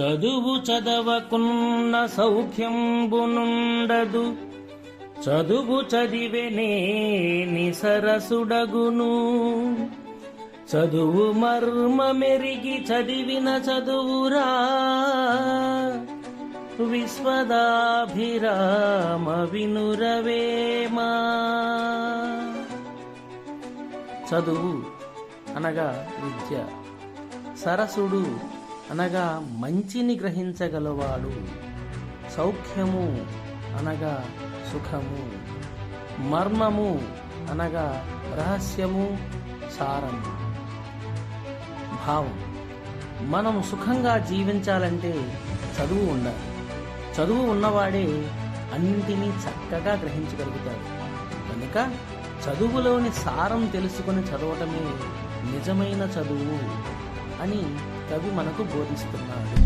చదువు చదవకున్న సౌఖ్యంబునుండదు. చదువు చదివెనే నిసరసుడగును. చదువు మర్మ మెరిగి చదివిన చదువురా. విశ్వదాభిరామ వినురవేమా. చదువు అనగా విద్య. సరసుడు అనగా మంచిని గ్రహించగలవాడు. సౌఖ్యము అనగా సుఖము. మర్మము అనగా రహస్యము సారము. భావం. మనం సుఖంగా జీవించాలంటే చదువు ఉండాలి. చదువు ఉన్నవాడే అన్నింటినీ చక్కగా గ్రహించగలుగుతాడు. కనుక చదువులోని సారం తెలుసుకుని చదవటమే నిజమైన చదువు. అని కవి మనకు బోధిస్తున్నాడు.